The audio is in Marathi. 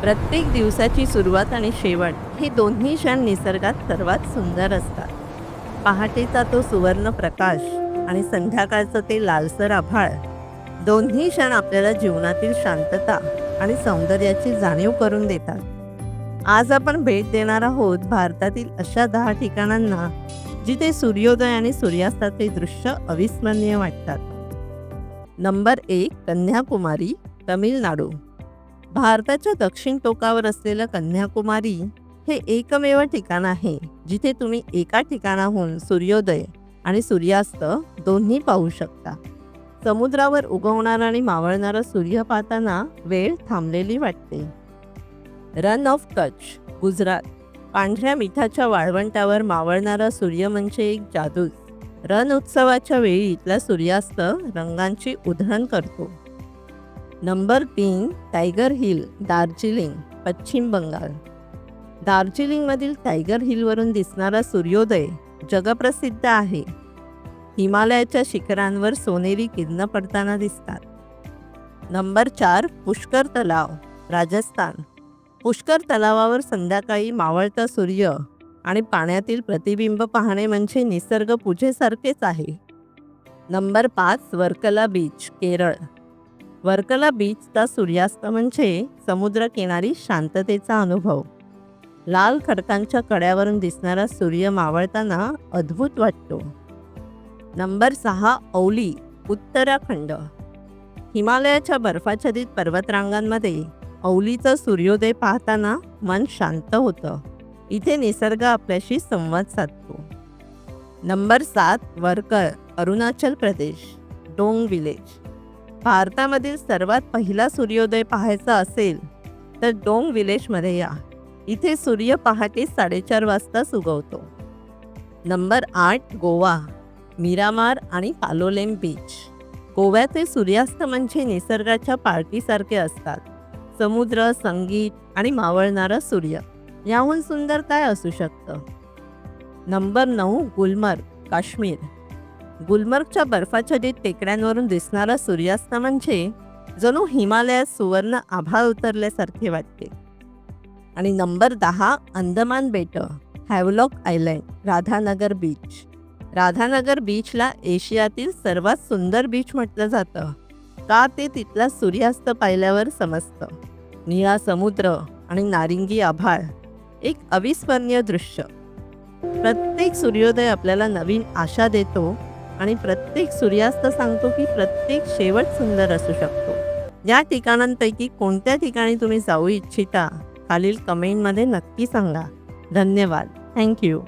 प्रत्येक दिवसाची सुरुवात आणि शेवट हे दोन्ही क्षण निसर्गात सर्वात सुंदर असतात. पहाटेचा तो सुवर्ण प्रकाश आणि संध्याकाळचं ते लालसर आभाळ दोन्ही क्षण आपल्याला जीवनातील शांतता आणि सौंदर्याची जाणीव करून देतात. आज आपण भेट देणार आहोत भारतातील अशा दहा ठिकाणांना जिथे सूर्योदय आणि सूर्यास्ताचे दृश्य अविस्मरणीय वाटतात. नंबर एक कन्याकुमारी तमिळनाडू. भारताच्या दक्षिण टोकावर असलेलं कन्याकुमारी हे एकमेव ठिकाण आहे जिथे तुम्ही एका ठिकाणाहून सूर्योदय आणि सूर्यास्त दोन्ही पाहू शकता. समुद्रावर उगवणारा आणि मावळणारा सूर्य पाहताना वेळ थांबलेली वाटते. रन ऑफ कच्छ गुजरात. पांढऱ्या मिठाच्या वाळवंटावर मावळणारा सूर्य म्हणजे एक जादूच रण उत्सवाच्या वेळी इथला सूर्यास्त रंगांची उधळण करतो. नंबर तीन टायगर हिल दार्जिलिंग पश्चिम बंगाल. दार्जिलिंगमधील टायगर हिलवरून दिसणारा सूर्योदय जगप्रसिद्ध आहे. हिमालयाच्या शिखरांवर सोनेरी किरणं पडताना दिसतात. नंबर चार पुष्कर तलाव राजस्थान. पुष्कर तलावावर संध्याकाळी मावळता सूर्य आणि पाण्यातील प्रतिबिंब पाहणे म्हणजे निसर्ग पूजेसारखेच आहे. नंबर पाच वर्कला बीच केरळ. वर्कला बीचचा सूर्यास्त म्हणजे समुद्रकिनारी शांततेचा अनुभव. लाल खडकांच्या कड्यावरून दिसणारा सूर्य मावळताना अद्भुत वाटतो. नंबर सहा औली उत्तराखंड. हिमालयाच्या बर्फाच्छादित पर्वतरांगांमध्ये औलीचा सूर्योदय पाहताना मन शांत होतं. इथे निसर्ग आपल्याशी संवाद साधतो. नंबर सात वर्कर अरुणाचल प्रदेश डोंग विलेज. भारतामधील सर्वात पहिला सूर्योदय पाहायचा असेल तर डोंग विलेजमध्ये या. इथे सूर्य पहाटे साडेचार वाजता उगवतो नंबर आठ गोवा मिरामार आणि पालोलेम बीच. गोव्याचे सूर्यास्त म्हणजे निसर्गाच्या पार्टीसारखे असतात. समुद्र संगीत आणि मावळणारा सूर्य. याहून सुंदर काय असू शकतं? नंबर नऊ गुलमर्ग काश्मीर. गुलमर्गच्या बर्फाच्छादित टेकड्यांवरून दिसणारा सूर्यास्त म्हणजे जणू हिमालयात सुवर्ण आभाळ उतरल्यासारखे वाटते. आणि नंबर दहा अंदमान बेट Havelock Island Radhanagar beach. Radhanagar बीचला एशियातील सर्वात सुंदर बीच म्हटलं जातं का ते तिथला सूर्यास्त पाहिल्यावर समजतं? निळा समुद्र आणि नारिंगी आभाळ एक अविस्मरणीय दृश्य. प्रत्येक सूर्योदय आपल्याला नवीन आशा देतो आणि प्रत्येक सूर्यास्त सांगतो की प्रत्येक शेवट सुंदर असू शकतो. या ठिकाणांपैकी कोणत्या ठिकाणी तुम्ही जाऊ इच्छिता खालील कमेंटमध्ये नक्की सांगा. धन्यवाद. थँक्यू